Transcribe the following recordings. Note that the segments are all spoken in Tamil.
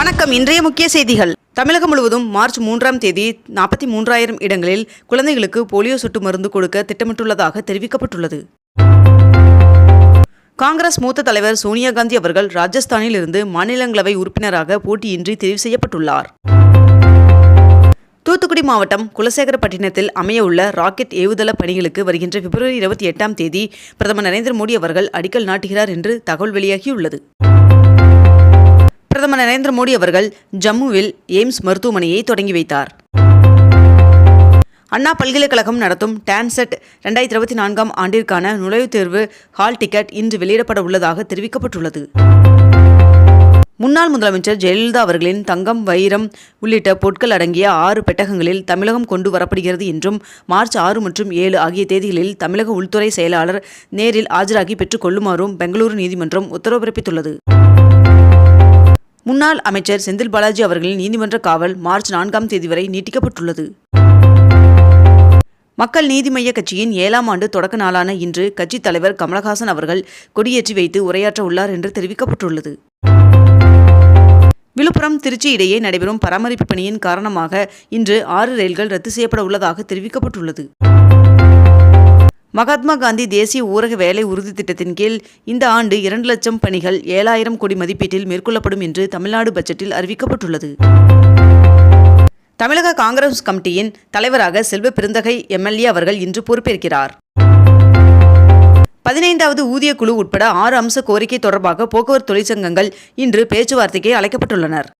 வணக்கம். இன்றைய முக்கிய செய்திகள். தமிழகம் முழுவதும் மார்ச் மூன்றாம் தேதி நாற்பத்தி மூன்றாயிரம் இடங்களில் குழந்தைகளுக்கு போலியோ சொட்டு மருந்து கொடுக்க திட்டமிட்டுள்ளதாக தெரிவிக்கப்பட்டுள்ளது. காங்கிரஸ் மூத்த தலைவர் சோனியா காந்தி அவர்கள் ராஜஸ்தானில் இருந்து மாநிலங்களவை உறுப்பினராக போட்டியின்றி தெரிவு செய்யப்பட்டுள்ளார். தூத்துக்குடி மாவட்டம் குலசேகரப்பட்டினத்தில் அமையவுள்ள ராக்கெட் ஏவுதள பணிகளுக்கு வருகின்ற பிப்ரவரி இருபத்தி எட்டாம் தேதி பிரதமர் நரேந்திர மோடி அவர்கள் அடிக்கல் நாட்டுகிறார் என்று தகவல் வெளியாகியுள்ளது. பிரதமர் நரேந்திர மோடி அவர்கள் ஜம்முவில் எய்ம்ஸ் மருத்துவமனையை தொடங்கி வைத்தார். அண்ணா பல்கலைக்கழகம் நடத்தும் டான்செட் ரெண்டாயிரத்தி இருபத்தி நான்காம் ஆண்டிற்கான நுழைவுத் தேர்வு ஹால் டிக்கெட் இன்று வெளியிடப்பட உள்ளதாக தெரிவிக்கப்பட்டுள்ளது. முன்னாள் முதலமைச்சர் ஜெயலலிதா அவர்களின் தங்கம் வைரம் உள்ளிட்ட பொருட்கள் அடங்கிய ஆறு பெட்டகங்களில் தமிழகம் கொண்டு வரப்படுகிறது என்றும் மார்ச் ஆறு மற்றும் ஏழு ஆகிய தேதிகளில் தமிழக உள்துறை செயலாளர் நேரில் ஆஜராகி பெற்றுக் கொள்ளுமாறும் பெங்களூரு நீதிமன்றம் உத்தரவு பிறப்பித்துள்ளது. முன்னாள் அமைச்சர் செந்தில் பாலாஜி அவர்களின் நீதிமன்ற காவல் மார்ச் நான்காம் தேதி வரை நீட்டிக்கப்பட்டுள்ளது. மக்கள் நீதி மய்ய கட்சியின் ஏழாம் ஆண்டு தொடக்க நாளான இன்று கட்சித் தலைவர் கமலஹாசன் அவர்கள் கொடியேற்றி வைத்து உரையாற்ற உள்ளார் என்று தெரிவிக்கப்பட்டுள்ளது. விழுப்புரம் திருச்சி இடையே நடைபெறும் பராமரிப்பு பணியின் காரணமாக இன்று ஆறு ரயில்கள் ரத்து செய்யப்பட உள்ளதாக தெரிவிக்கப்பட்டுள்ளது. மகாத்மா காந்தி தேசிய ஊரக வேலை உறுதி திட்டத்தின் கீழ் இந்த ஆண்டு இரண்டு லட்சம் பணிகள் ஏழாயிரம் கோடி மதிப்பீட்டில் மேற்கொள்ளப்படும் என்று தமிழ்நாடு பட்ஜெட்டில் அறிவிக்கப்பட்டுள்ளது. தமிழக காங்கிரஸ் கமிட்டியின் தலைவராக செல்வ பெருந்தகை எம்எல்ஏ அவர்கள் இன்று பொறுப்பேற்கிறார். பதினைந்தாவது ஊதிய குழு உட்பட ஆறு அம்ச கோரிக்கை தொடர்பாக போக்குவரத்து தொழிற்சங்கங்கள் இன்று பேச்சுவார்த்தைக்கு அழைக்கப்பட்டுள்ளனர்.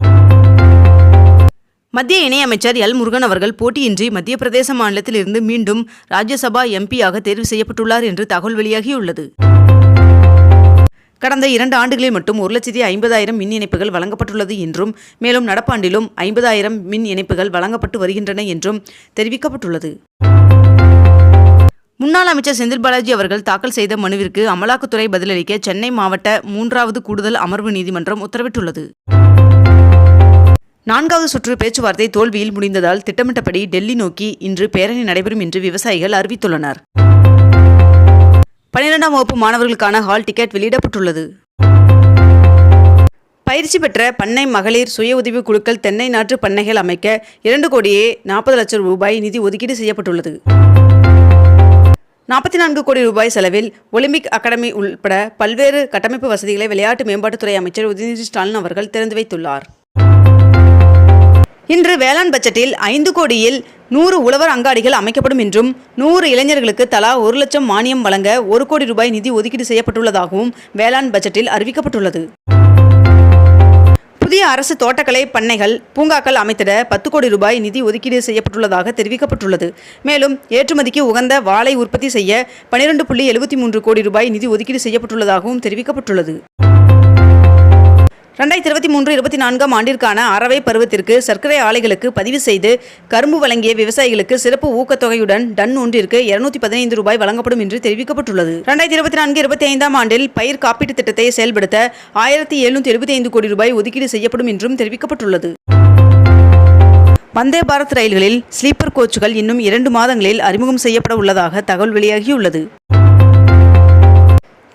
மத்திய இணையமைச்சர் எல். முருகன் அவர்கள் போட்டியின்றி மத்திய பிரதேச மாநிலத்தில் இருந்து மீண்டும் ராஜ்யசபா எம்பியாக தேர்வு செய்யப்பட்டுள்ளார் என்று தகவல் வெளியாகியுள்ளது. கடந்த இரண்டு ஆண்டுகளில் மட்டும் ஒரு லட்சத்தி ஐம்பதாயிரம் மின் இணைப்புகள் வழங்கப்பட்டுள்ளது என்றும் மேலும் நடப்பாண்டிலும் ஐம்பதாயிரம் மின் இணைப்புகள் வழங்கப்பட்டு வருகின்றன என்றும் தெரிவிக்கப்பட்டுள்ளது. முன்னாள் அமைச்சர் செந்தில் பாலாஜி அவர்கள் தாக்கல் செய்த மனுவிற்கு அமலாக்கத்துறை பதிலளிக்க சென்னை மாவட்ட மூன்றாவது கூடுதல் அமர்வு நீதிமன்றம் உத்தரவிட்டுள்ளது. நான்காவது சுற்று பேச்சுவார்த்தை தோல்வியில் முடிந்ததால் திட்டமிட்டபடி டெல்லி நோக்கி இன்று பேரணி நடைபெறும் என்று விவசாயிகள் அறிவித்துள்ளனர். பனிரெண்டாம் வகுப்பு மாணவர்களுக்கான ஹால் டிக்கெட் வெளியிடப்பட்டுள்ளது. பயிற்சி பெற்ற பண்ணை மகளிர் சுய உதவி குழுக்கள் தென்னை நாற்று பண்ணைகள் அமைக்க இரண்டு கோடியே நாற்பது லட்சம் ரூபாய் நிதி ஒதுக்கீடு செய்யப்பட்டுள்ளது. நாற்பத்தி நான்கு கோடி ரூபாய் செலவில் ஒலிம்பிக் அகாடமி உள்பட பல்வேறு கட்டமைப்பு வசதிகளை விளையாட்டு மேம்பாட்டுத்துறை அமைச்சர் உதயநிதி ஸ்டாலின் அவர்கள் திறந்து வைத்துள்ளார். இன்று வேளாண் பட்ஜெட்டில் ஐந்து கோடியில் நூறு உழவர் அங்காடிகள் அமைக்கப்படும் என்றும் நூறு இளைஞர்களுக்கு தலா ஒரு லட்சம் மானியம் வழங்க ஒரு கோடி ரூபாய் நிதி ஒதுக்கீடு செய்யப்பட்டுள்ளதாகவும் வேளாண் பட்ஜெட்டில் அறிவிக்கப்பட்டுள்ளது. புதிய அரசு தோட்டக்கலை பண்ணைகள் பூங்காக்கள் அமைத்திட பத்து கோடி ரூபாய் நிதி ஒதுக்கீடு செய்யப்பட்டுள்ளதாக தெரிவிக்கப்பட்டுள்ளது. மேலும் ஏற்றுமதிக்கு உகந்த வாழை உற்பத்தி செய்ய பனிரெண்டு புள்ளி எழுபத்தி மூன்று கோடி ரூபாய் நிதி ஒதுக்கீடு செய்யப்பட்டுள்ளதாகவும் தெரிவிக்கப்பட்டுள்ளது. ரெண்டாயிரத்தி இருபத்தி மூன்று இருபத்தி நான்காம் ஆண்டிற்கான அறவை பருவத்திற்கு சர்க்கரை ஆலைகளுக்கு பதிவு செய்து கரும்பு வழங்கிய விவசாயிகளுக்கு சிறப்பு ஊக்கத்தொகையுடன் டன் ஒன்றிற்கு இருநூத்தி பதினைந்து ரூபாய் வழங்கப்படும் என்று தெரிவிக்கப்பட்டுள்ளது. ரெண்டாயிரத்தி இருபத்தி நான்கு இருபத்தி ஐந்தாம் ஆண்டில் பயிர் காப்பீட்டுத் திட்டத்தை செயல்படுத்த ஆயிரத்தி எழுநூத்தி எழுபத்தி ஐந்து கோடி ரூபாய் ஒதுக்கீடு செய்யப்படும் என்றும் தெரிவிக்கப்பட்டுள்ளது. வந்தே பாரத் ரயில்களில் ஸ்லீப்பர் கோச்சுகள் இன்னும் இரண்டு மாதங்களில் அறிமுகம் செய்யப்பட உள்ளதாக தகவல் வெளியாகியுள்ளது.